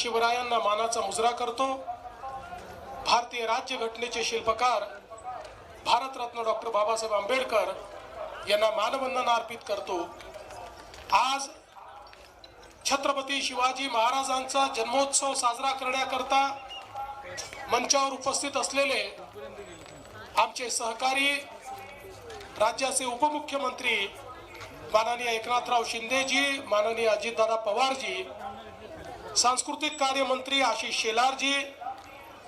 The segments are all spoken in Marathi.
शिवरायांना मानाचा मुजरा करतो. भारतीय राज्य घटनेचे शिल्पकार भारतरत्न डॉक्टर बाबासाहेब आंबेडकर यांना मानवंदना अर्पित करतो. आज छत्रपती शिवाजी महाराजांचा जन्मोत्सव साजरा करण्याकरता मंचावर उपस्थित असलेले आमचे सहकारी राज्याचे उपमुख्यमंत्री माननीय एकनाथराव शिंदेजी माननीय अजितदादा पवारजी सांस्कृतिक कार्य मंत्री आशिष शेलारजी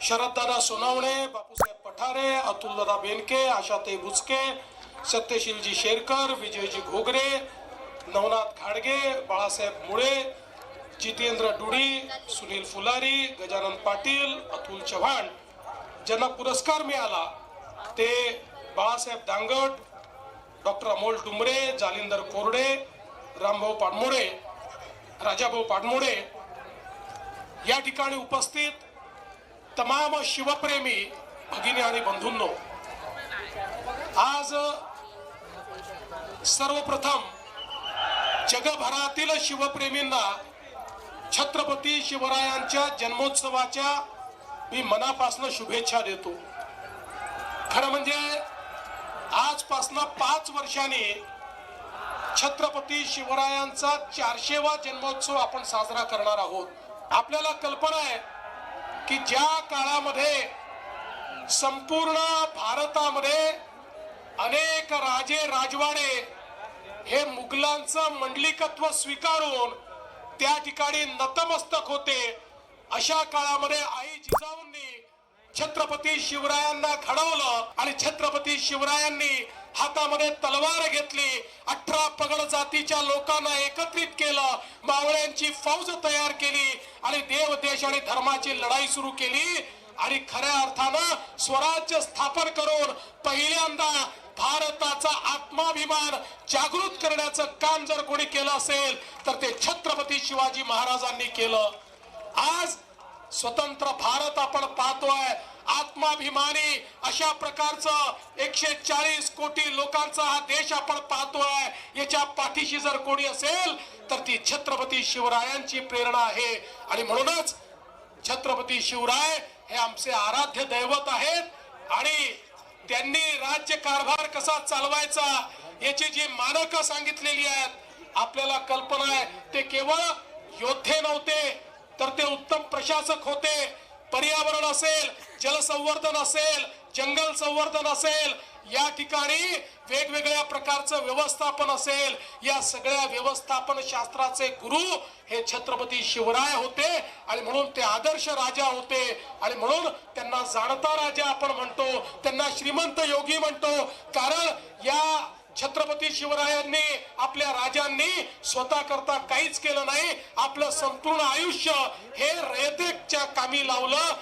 शरददादा सोनावणे बापूसाहेब पठारे अतुलदादा बेनके आशाताई बुचके सत्यशीलजी शेरकर विजयजी घोगरे नवनाथ घाडगे बाळासाहेब मुळे जितेंद्र डुडी सुनील फुलारी गजानन पाटील अतुल चव्हाण. ज्यांना पुरस्कार मिळाला ते बाळासाहेब दांगट डॉक्टर अमोल डुमरे जालिंदर कोरडे रामभाऊ पाडमोडे राजाभाऊ पाडमोडे या ठिकाणी उपस्थित तमाम शिवप्रेमी भगिनी आणि बंधूंनो आज सर्वप्रथम जगभरातील शिवप्रेमींना छत्रपती शिवरायांच्या जन्मोत्सवाच्या मी मनापासून शुभेच्छा देतो. खरं म्हणजे आजपासनं पाच वर्षांनी छत्रपती शिवरायांचा चारशेवा जन्मोत्सव आपण साजरा करणार आहोत. आपल्याला कल्पना आहे की ज्या काळामध्ये संपूर्ण भारतामध्ये अनेक राजे राजवाडे हे मुघलांचं मंडलिकत्व स्वीकारून त्या ठिकाणी नतमस्तक होते अशा काळामध्ये आई जिजाऊन छत्रपती शिवरायांना घडवलं आणि छत्रपती शिवरायांनी हातामध्ये तलवार घेतली. अठरा पगड जातीच्या लोकांना एकत्रित केलं. मावळ्यांची फौज तयार केली आणि देव देश आणि धर्माची लढाई सुरू केली. आणि खऱ्या अर्थानं स्वराज्य स्थापन करून पहिल्यांदा भारताचा आत्माभिमान जागृत करण्याचं काम जर कोणी केलं असेल तर ते छत्रपती शिवाजी महाराजांनी केलं. आज स्वतंत्र भारत आपण पाहतोय. आत्माभिमानी अशा प्रकारचं एकशे चाळीस कोटी लोकांचा हा देश आपण पाहतोय. याच्या पाठीशी जर कोणी असेल तर ती छत्रपती शिवरायांची प्रेरणा आहे. आणि म्हणूनच छत्रपती शिवराय हे आमचे आराध्य दैवत आहेत. आणि त्यांनी राज्य कारभार कसा चालवायचा याची जी मानकं सांगितलेली आहेत आपल्याला कल्पना आहे ते केवळ योद्धे नव्हते तर ते उत्तम प्रशासक होते. पर्यावरण असेल जलसंवर्धन असेल जंगल संवर्धन असेल या ठिकाणी वेगवेगळ्या प्रकारचं व्यवस्थापन असेल. या सगळ्या व्यवस्थापन शास्त्राचे गुरु हे छत्रपती शिवराय होते आणि म्हणून ते आदर्श राजा होते. आणि म्हणून त्यांना जाणता राजा आपण म्हणतो त्यांना श्रीमंत योगी म्हणतो. कारण या छत्रपती शिवरायांनी आपल्या राजांनी स्वतः करता काहीच केलं नाही. आपलं संपूर्ण आयुष्य हे रयतेच्या कामी लावलं.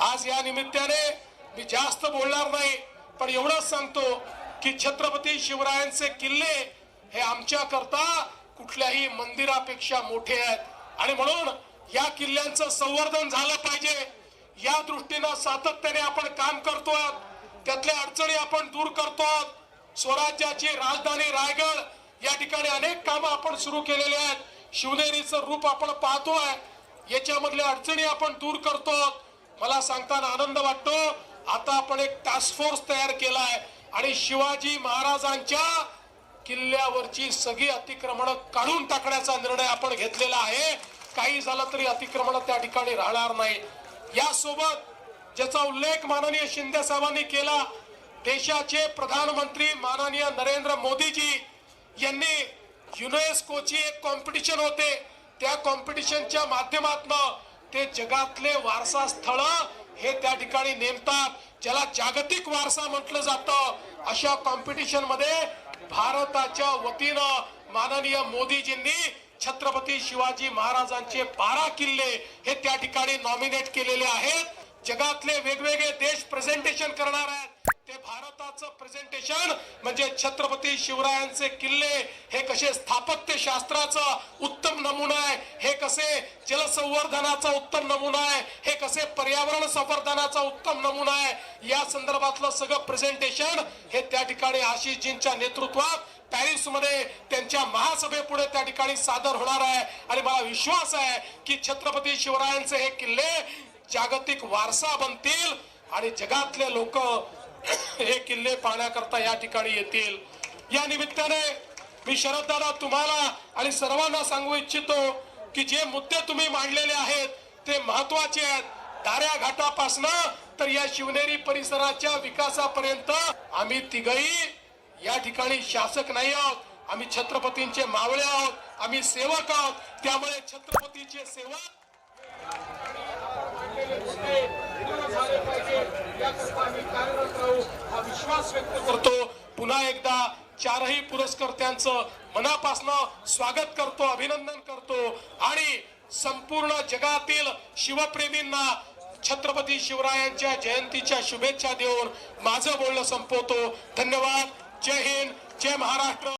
आज या निमित्ताने मी जास्त बोलणार नाही पण एवढंच सांगतो की छत्रपती शिवरायांचे किल्ले हे आमच्या करता कुठल्याही मंदिरापेक्षा मोठे आहेत. आणि म्हणून या किल्ल्यांचं संवर्धन झालं पाहिजे. या दृष्टीनं सातत्याने आपण काम करतोय त्यातल्या अडचणी आपण दूर करतोय स्वराज्याची राजधानी रायगड. या ठिकाणी अनेक कामं आपण सुरू केलेले आहेत. शिवनेरीचं रूप आपण पाहतोय. याच्यामधल्या अडचणी आपण दूर करतो. मला सांगताना आनंद वाटतो. आता आपण एक टास्क फोर्स तयार केलाय. आणि शिवाजी महाराजांच्या किल्ल्यावरची सगळी अतिक्रमण काढून टाकण्याचा निर्णय आपण घेतलेला आहे. काही झालं तरी अतिक्रमण त्या ठिकाणी राहणार नाही. यासोबत ज्याचा उल्लेख माननीय शिंदे साहेबांनी केला देशाचे प्रधानमंत्री माननीय नरेंद्र मोदीजी यांनी युनेस्कोची एक कॉम्पिटिशन होते. त्या कॉम्पिटिशनच्या माध्यमातून ते जगातले वारसा स्थळ हे त्या ठिकाणी नेमतात ज्याला जागतिक वारसा म्हटलं जातं. अशा कॉम्पिटिशनमध्ये भारताच्या वतीनं माननीय मोदीजींनी छत्रपती शिवाजी महाराजांचे बारा किल्ले हे त्या ठिकाणी नॉमिनेट केलेले आहेत. जगातले वेगवेगळे देश प्रेझेंटेशन करणार आहेत. आजचं प्रेझेंटेशन म्हणजे छत्रपती शिवरायांचे किल्ले हे कसे स्थापत्य शास्त्राचा उत्तम नमुना आहे हे कसे जलसंवर्धनाचा उत्तम नमुना आहे हे कसे पर्यावरण संवर्धनाचा उत्तम नमुना आहे या संदर्भातलं सगळं प्रेझेंटेशन हे त्या ठिकाणी आशिषजींच्या नेतृत्वात पॅरिसमध्ये त्यांच्या महासभेपुढे त्या ठिकाणी सादर होणार आहे. आणि मला विश्वास आहे की छत्रपती शिवरायांचे हे किल्ले जागतिक वारसा बनतील आणि जगातले लोक हे किल्ले पाहण्याकरता या ठिकाणी येतील. या निमित्ताने मी शरददादा तुम्हाला आणि सर्वांना सांगू इच्छितो की जे मुद्दे तुम्ही मांडलेले आहेत ते महत्त्वाचे आहेत. दाऱ्या घाटापासनं तर या शिवनेरी परिसराच्या विकासापर्यंत आम्ही तिघही या ठिकाणी शासक नाही आहोत. आम्ही छत्रपतींचे मावळे आहोत. आम्ही सेवक आहोत. त्यामुळे छत्रपतीचे सेवक हा विश्वास व्यक्त करतो. पुन्हा एकदा चारही पुरस्कर्त्यांचं मनापासनं स्वागत करतो अभिनंदन करतो. आणि संपूर्ण जगातील शिवप्रेमींना छत्रपती शिवरायांच्या जयंतीच्या शुभेच्छा देऊन माझं बोलणं संपवतो. धन्यवाद. जय हिंद. जय महाराष्ट्र.